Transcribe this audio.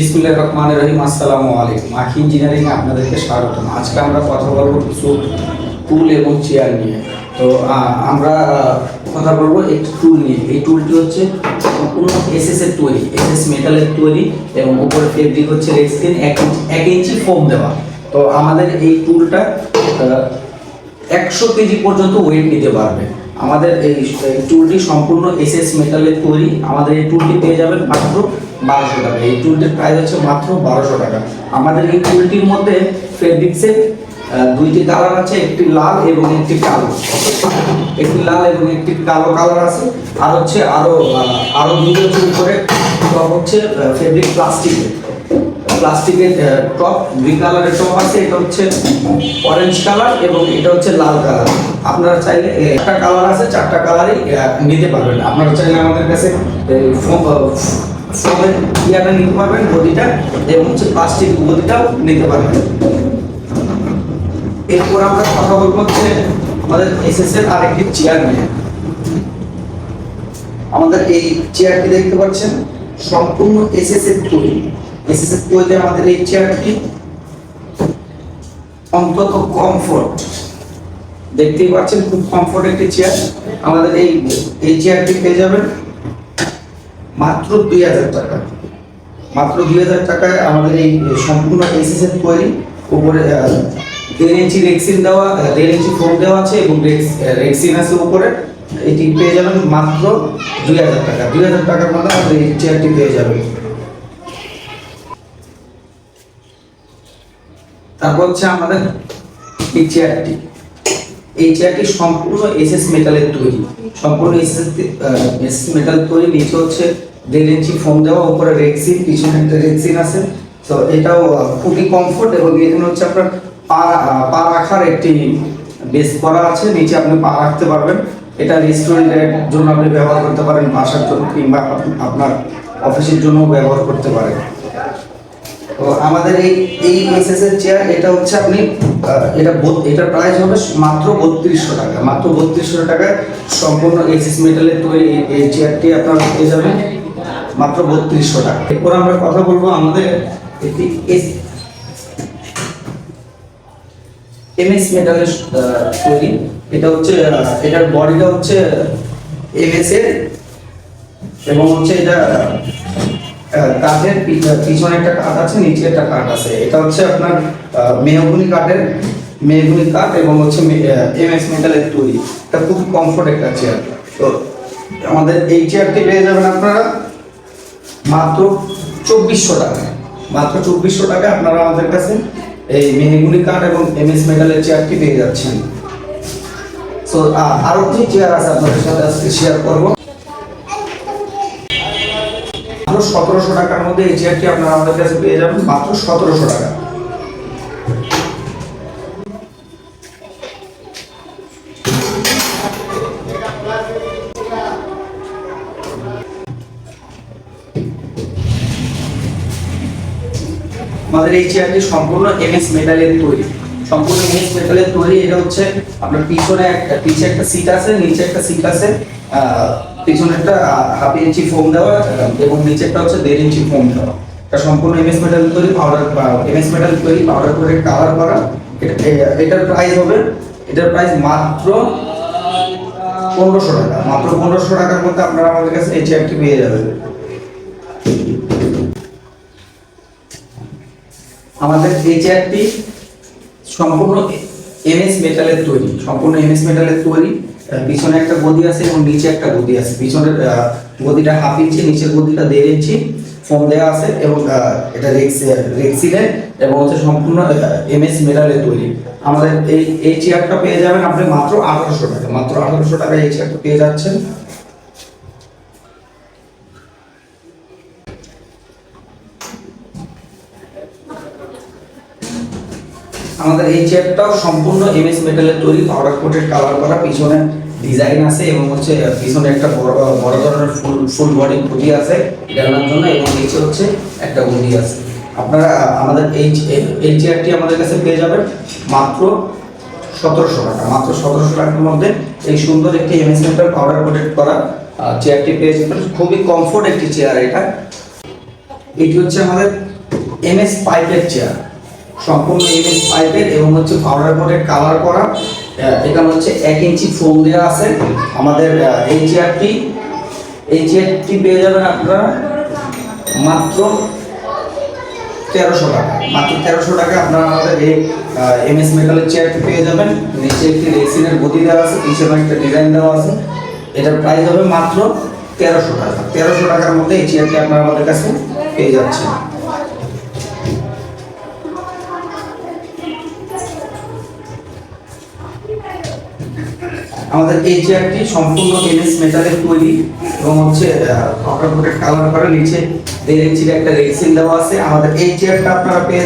বিসমুল্লাহ রহমান রহিম, আসসালামু আলাইকুম। আখি ইঞ্জিনিয়ারিং আপনাদেরকে স্বাগতম। আজকে আমরা কথা বলব কিছু টুল এবং চেয়ার নিয়ে। তো আমরা কথা বলব একটি টুল নিয়ে। এই টুলটি হচ্ছে সম্পূর্ণ এসএস এর তৈরি এসএস মেটালের তৈরি এবং উপরে ফেব্রিক হচ্ছে রেক্সিন এক ইঞ্চি এক ইঞ্চি ফোম দেওয়া। তো, আমাদের এই টুলটা একশো কেজি পর্যন্ত ওয়েট নিতে পারবে। আমাদের এই টুলটি সম্পূর্ণ এসএস মেটালের তৈরি। আমাদের এই টুলটি পেয়ে যাবেন মাত্র বারোশো টাকা। এই টুলটির প্রাইস হচ্ছে মাত্র বারোশো টাকা। আমাদের এই টুলটির মধ্যে ফেব্রিক্সের দুইটি কালার আছে একটি লাল এবং একটি কালো। একটি লাল এবং একটি কালো কালার আছে। আর হচ্ছে আরও আহ, আরও দুটো হচ্ছে উপরে। টপ হচ্ছে ফেব্রিক প্লাস্টিকের প্লাস্টিকের টপ দুই কালারের টপ আছে এটা হচ্ছে অরেঞ্জ কালার এবং এটা হচ্ছে লাল কালার আপনারা চাইলে একটা কালার আছে চারটা কালারই নিতে পারবেন। আপনারা চাইলে আমাদের কাছে ফোমের ইয়াটা নিতে পারবেন গদিটা এবং হচ্ছে প্লাস্টিক গদিটাও নিতে পারবেন। এরপর আমরা কথা বলব হচ্ছে আমাদের এসএস এর আরেকটি চেয়ার নিয়ে। আমাদের এই চেয়ারটি দেখতে পাচ্ছেন, সম্পূর্ণ এসএস এর তৈরি। এসএস এর তৈরি আমাদের এই চেয়ারটি অন্তত কমফোর্ট দেখতেই পাচ্ছেন খুব কমফোর্ট একটি চেয়ার আমাদের এই এই চেয়ারটি পেয়ে যাবেন। মাত্র দুই হাজার টাকা। মাত্র দুই হাজার টাকায় আমাদের এই সম্পূর্ণ এসএস এর তৈরি উপরে দেড় ইঞ্চি রেক্সিন দেওয়া দেড় ইঞ্চি ফোম দেওয়া আছে এবং রেক্স- রেক্সিন আছে উপরে। এটি পেয়ে যাবেন মাত্র দুই হাজার টাকা। দুই হাজার টাকার মধ্যে আমাদের এই চেয়ারটি পেয়ে যাবেন। তারপর হচ্ছে আমাদের এই চেয়ারটি এই চেয়ারটি সম্পূর্ণ এসএস মেটালের তৈরি। সম্পূর্ণ এসএস এসএস মেটাল তৈরি। নিচে হচ্ছে দেড় ইঞ্চি ফোম দেওয়া, উপরে রেক্সিন পিছনে একটা রেক্সিন আছে। তো এটাও খুবই কমফোর্ট এবং এখানে হচ্ছে আপনার পা পা রাখার একটি বেস করা আছে। নিচে আপনি পা রাখতে পারবেন। এটা রেস্টুরেন্টের জন্য আপনি ব্যবহার করতে পারেন, বাসার জন্য কিংবা আপনার অফিসের জন্য ব্যবহার করতে পারেন। তো আমাদের এই এই এসএস এর চেয়ার এটা হচ্ছে আপনি আহ, এটা প্রাইস হবে মাত্র বত্রিশশো টাকা। মাত্র বত্রিশশো টাকায় সম্পূর্ণ এসএস মেটালের তৈরি এই- চেয়ারটি আপনার পেয়ে যাবেন মাত্র বত্রিশশো টাকা। এরপর আমরা কথা বলব আমাদের একটি এমএস মেটালের তৈরি। এটা হচ্ছে এটার বডিটা হচ্ছে এমএস এর এবং হচ্ছে এটা কাঠের পিছনে একটা কাঠ আছে, নিচে একটা কাঠ আছে। এটা হচ্ছে আপনার মেহগুনি কাঠের, মেহগুনি কাঠ এবং হচ্ছে এমএস মেটালের তৈরি। এটা খুব কমফোর্ট একটা চেয়ার তো আমাদের এই চেয়ারটি পেয়ে যাবেন আপনারা মাত্র চব্বিশশো টাকা মাত্র চব্বিশশো টাকা আপনারা আমাদের কাছে এই মেহগুনি কাঠ এবং এমএস মেটালের চেয়ারটি পেয়ে যাচ্ছেন। সো আরও কি চেয়ার আছে আপনাদের সাথে আজকে শেয়ার করব মাত্র সতেরোশো টাকার মধ্যে এই চেয়ারটি আপনারা আমাদের কাছে পেয়ে যাবেন, মাত্র সতেরোশো টাকা। আমাদের এই চেয়ারটি সম্পূর্ণ এমএস মেটালের তৈরি। সম্পূর্ণ এমএস মেটালের তৈরি। এটা হচ্ছে আপনার পিছনে একটা পিছে একটা সিট আছে, নিচে একটা সিট আছে। পিছনে একটা হাফ ইঞ্চি ফোম দেওয়া, এবং নিচে একটা হচ্ছে দেড় ইঞ্চি ফোম দেওয়া। এটা সম্পূর্ণ এমএস মেটাল তৈরি পাউডার এমএস মেটাল তৈরি পাউডার করে কালার করা। এটার প্রাইস হবে, এটার প্রাইস মাত্র পনেরোশো টাকা। মাত্র পনেরোশো টাকার মধ্যে আপনারা আমাদের কাছে এই চেয়ারটি পেয়ে যাবেন। আমাদের এই চেয়ারটি সম্পূর্ণ এমএস মেটালের তৈরি, সম্পূর্ণ এমএস মেটালের তৈরি। পিছনে একটা গদি আছে এবং নিচে একটা গদি আছে। পিছনের গদিটা হাফ ইঞ্চি নিচের গদিটা দেড় ইঞ্চি ফোম দেওয়া আছে এবং এটা রেক্সিলের এবং হচ্ছে সম্পূর্ণ এমএস মেটালের তৈরি। আমাদের এই এই চেয়ারটা পেয়ে যাবেন আপনি মাত্র আঠারোশো টাকা। মাত্র আঠারোশো টাকায় এই চেয়ারটা পেয়ে যাচ্ছেন। আমাদের এই চেয়ারটাও সম্পূর্ণ এমএস মেটালের তৈরি পাউডার কোটেড কালার করা, পিছনে ডিজাইন আছে এবং হচ্ছে পিছনে একটা বড় বড় ধরনের ফুল ফুল বডি গদি আছে জানার জন্য, এবং নিচে হচ্ছে একটা গদি আছে। আপনারা আমাদের এই এই- এই চেয়ারটি আমাদের কাছে পেয়ে যাবেন মাত্র সতেরোশো টাকা, মাত্র সতেরোশো টাকার মধ্যে এই সুন্দর একটি এমএস মেটাল পাউডার কোটেড করা চেয়ারটি পেয়ে যাবেন। খুবই কমফোর্ট একটি চেয়ার এটা। এটি হচ্ছে আমাদের এমএস পাইপের চেয়ার সম্পূর্ণ এমএস পাইপের এবং হচ্ছে পাউডার বোর্ডের কালার করা। এখানে হচ্ছে এক ইঞ্চি ফোম দেওয়া আছে। আমাদের এই চেয়ারটি এই চেয়ারটি পেয়ে যাবেন আপনারা মাত্র তেরোশো টাকা। মাত্র তেরোশো টাকা আপনারা আমাদের এই এমএস মেটালের চেয়ারটি পেয়ে যাবেন। নিচে একটি রেসিনের গদি দেওয়া আছে পিছনে একটা ডিজাইন দেওয়া আছে। এটার প্রাইস হবে মাত্র তেরোশো টাকা। তেরোশো টাকার মধ্যে এই চেয়ারটি আপনারা আমাদের কাছে পেয়ে যাচ্ছেন। আমাদের এই চেয়ারটি সম্পূর্ণ এনএস মেটালের তৈরি এবং হচ্ছে কপার কালার করা নিচে, দেড় ইঞ্চির একটা রেক্সিন দেওয়া আছে। আমাদের এই চেয়ারটা আপনারা পেয়ে